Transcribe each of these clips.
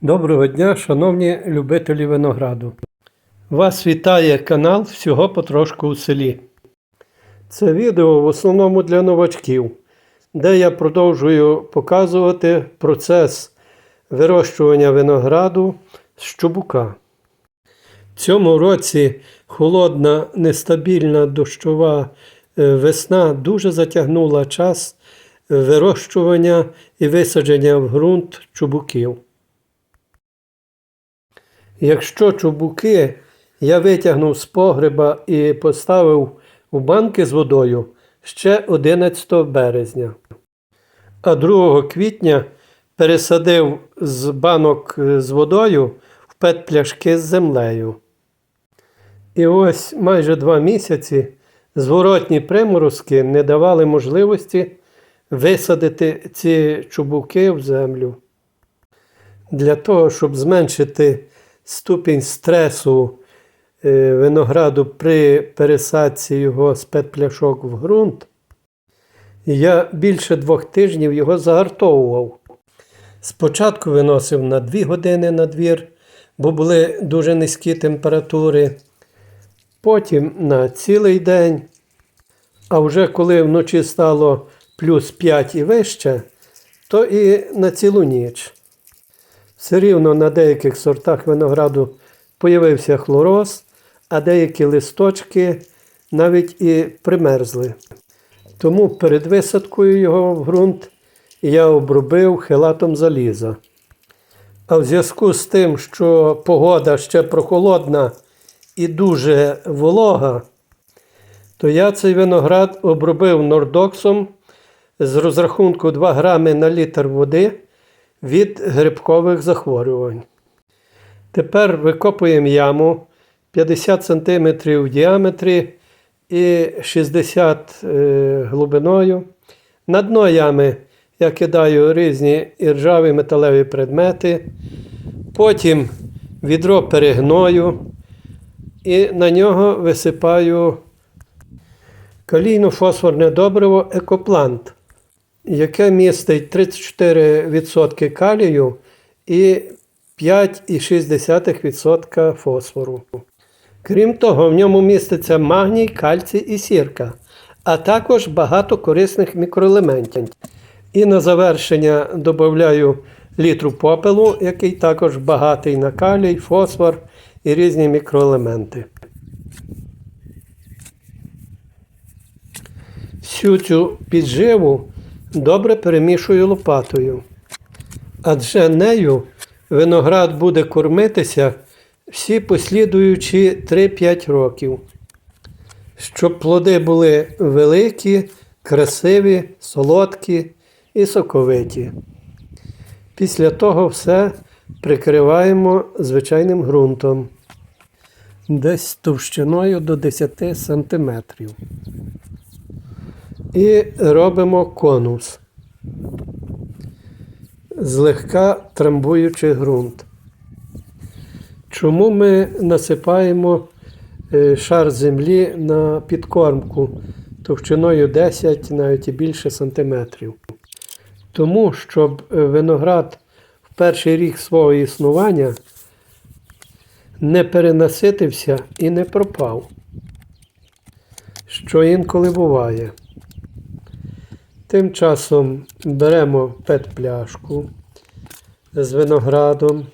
Доброго дня, шановні любителі винограду. Вас вітає канал Всього потрошку у селі. Це відео в основному для новачків, де я продовжую показувати процес вирощування винограду з чубука. В цьому році холодна, нестабільна дощова е, весна дуже затягнула час вирощування і висадження в ґрунт чубуків. Якщо чубуки я витягнув з погреба і поставив у банки з водою ще 11 березня, а 2 квітня пересадив з банок е, з водою в пет-пляшки з землею. І ось майже два місяці зворотні приморозки не давали можливості висадити ці чубуки в землю. Для того, щоб зменшити ступінь стресу е, винограду при пересадці його з петпляшок в ґрунт, я більше двох тижнів його загартовував. Спочатку виносив на 2 години на двір, бо були дуже низькі температури, потім на цілий день. А вже коли вночі стало плюс 5 і вище, то і на цілу ніч. Все рівно на деяких сортах винограду появився хлороз, а деякі листочки навіть і примерзли. Тому перед висадкою його в ґрунт я обробив хелатом заліза. А в зв'язку з тим, що погода ще прохолодна і дуже волога, то я цей виноград обробив нордоксом з розрахунку 2 грами на літр води від грибкових захворювань. Тепер викопуємо яму 50 см в діаметрі і 60 е, глибиною. На дно ями я кидаю різні іржаві металеві предмети. Потім відро перегною і на нього висипаю калійно-фосфорне добриво екоплант яке містить 34% калію і 5,6% фосфору. Крім того, в ньому міститься магній, кальцій і сірка, а також багато корисних мікроелементів. І на завершення додаю літру попелу, який також багатий на калій, фосфор і різні мікроелементи. Всю цю підживу добре перемішую лопатою, адже нею виноград буде кормитися всі послідуючі 3-5 років, щоб плоди були великі, красиві, солодкі і соковиті. Після того все прикриваємо звичайним ґрунтом, десь товщиною до 10 см і робимо конус, злегка трамбуючи ґрунт. Чому ми насипаємо е, шар землі на підкормку товщиною 10, навіть і більше сантиметрів? Тому, щоб е, виноград в перший рік свого існування не перенаситився і не пропав, що інколи буває. Тим часом беремо пет-пляшку з виноградом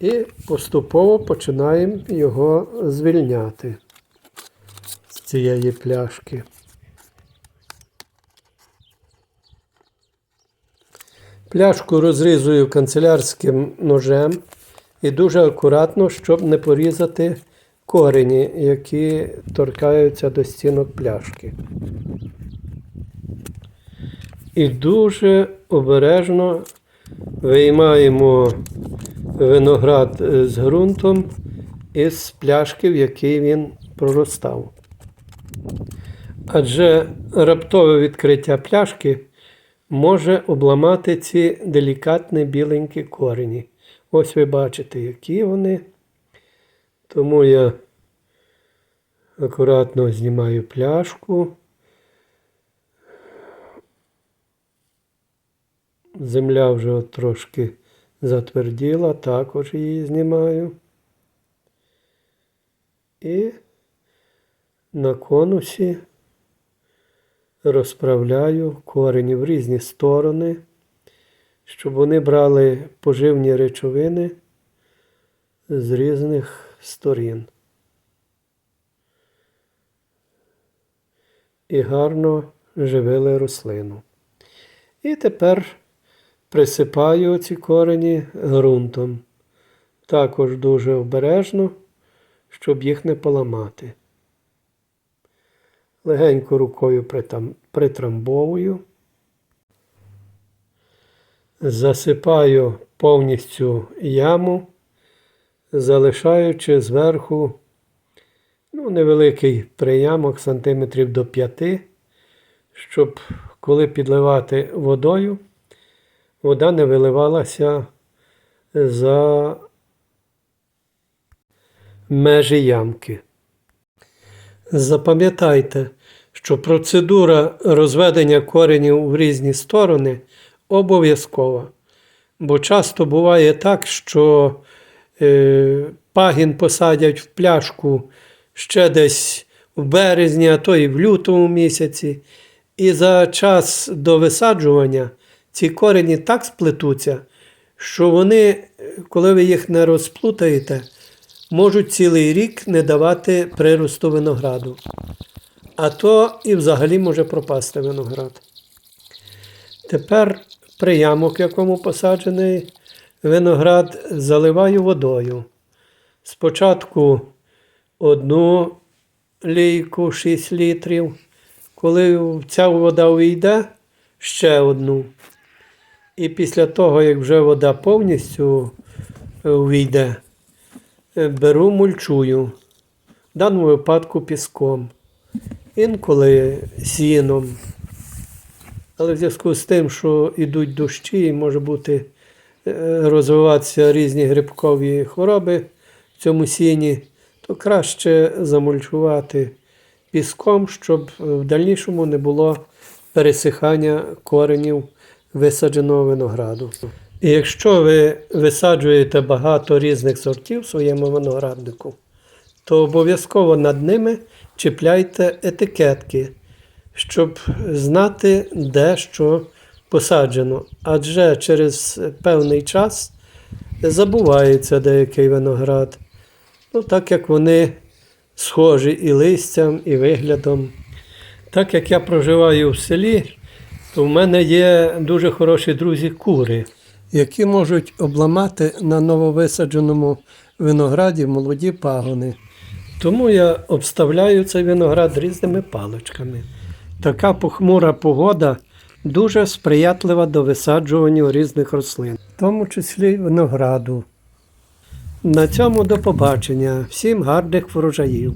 і поступово починаємо його звільняти з цієї пляшки. Пляшку розрізую канцелярським ножем і дуже акуратно, щоб не порізати корені, які торкаються до стінок пляшки. І дуже обережно виймаємо виноград е, з ґрунтом із пляшки, в якій він проростав. Адже раптове відкриття пляшки може обламати ці делікатні біленькі корені. Ось ви бачите, які вони. Тому я акуратно знімаю пляшку. Земля вже трошки затверділа, також її знімаю. І на конусі розправляю корені в різні сторони, щоб вони брали поживні речовини з різних сторін. І гарно живили рослину. І тепер присипаю ці корені ґрунтом. Також дуже обережно, щоб їх не поламати. Легенько рукою притрамбовую. Засипаю повністю яму, залишаючи зверху ну, невеликий приямок сантиметрів до 5, щоб коли підливати водою, вода не виливалася за межі ямки. Запам'ятайте, що процедура розведення коренів в різні сторони обов'язкова. Бо часто буває так, що е, пагін посадять в пляшку ще десь в березні, а то і в лютому місяці. І за час до висаджування ці корені так сплетуться, що вони, е, коли ви їх не розплутаєте, можуть цілий рік не давати приросту винограду. А то і взагалі може пропасти виноград. Тепер приямок, в якому посаджений виноград, заливаю водою. Спочатку одну лійку 6 літрів. Коли ця вода увійде, ще одну. І після того, як вже вода повністю е, увійде, е, беру мульчую. В даному випадку піском. Інколи сіном. Але в зв'язку з тим, що йдуть дощі і може бути е, розвиватися різні грибкові хвороби в цьому сіні, то краще замульчувати піском, щоб в дальнішому не було пересихання коренів висадженого винограду. І якщо ви висаджуєте багато різних сортів в своєму винограднику, то обов'язково над ними чіпляйте етикетки, щоб знати, де що посаджено. Адже через певний час забувається деякий виноград. Ну, так як вони схожі і листям, і виглядом. Так як я проживаю в селі, в мене є дуже хороші друзі кури, які можуть обламати на нововисадженому винограді молоді пагони. Тому я обставляю цей виноград різними паличками. Така похмура погода дуже сприятлива до висаджування різних рослин, в тому числі винограду. На цьому до побачення. Всім гарних врожаїв!